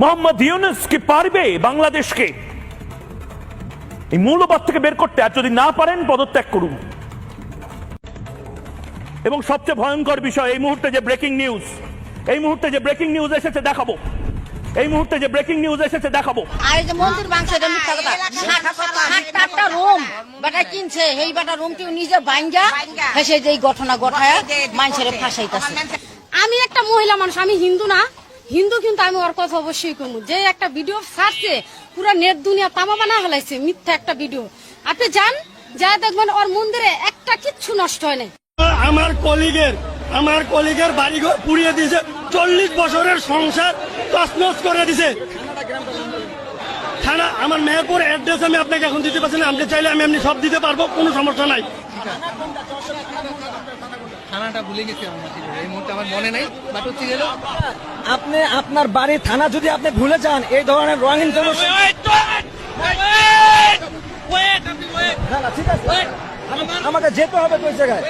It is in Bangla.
মোহাম্মদ ইউনুস কি পারবে বাংলাদেশকে। এই মূল্যবাদ থেকে বের করতে আর যদি না পারেন, পদত্যাগ করুন। এবং সবচেয়ে ভয়ঙ্কর বিষয়, এই মুহূর্তে যে ব্রেকিং নিউজ এই মুহূর্তে যে ব্রেকিং নিউজ এসেছে দেখাবো। এই মুহূর্তে যে ব্রেকিং নিউজ এসেছে দেখাবো। আর যে মন্দির ভাঙছে, এটা মিথ্যা কথা। সাতটা রুম বেটা কিনছে। এই বেটা রুম টিউ নিজে বাইঙ্গা হেসে যে ঘটনা ঘটায় মানুষের ফাঁসাইতেছে। আমি একটা মহিলা মানুষ, আমি হিন্দু না হিন্দু কিন্তু আমি ওর কথা অবশ্যই করব যে একটা ভিডিও ছাড়ছে, পুরো নেট দুনিয়া তামা বানা হলাইছে মিথ্যা একটা ভিডিও আপনি যান যা দেখবেন ওর মন্দিরে একটা কিচ্ছু নষ্ট হয় নাই। আমার কলিগের আমার কলিগের বাড়িঘর পুড়িয়ে দিয়েছে, চল্লিশ বছরের সংসার তছনছ করে দিছে। থানা, আমার মেহেরপুর অ্যাড্রেস আমি আপনাকে এখন দিতে পারছি না, আপনি চাইলে আমি এমনি সব দিতে পারব, কোনো সমস্যা নাই। থানাটা ভুলে গেছি আমার এই মুহূর্তে আমার মনে নাই বাট হচ্ছে গেল আপনি আপনার বাড়ির থানা যদি আপনি ভুলে যান এই ধরনের রং ইনফরমেশন না না ঠিক আছে। আমাকে যেতে হবে ওই জায়গায়?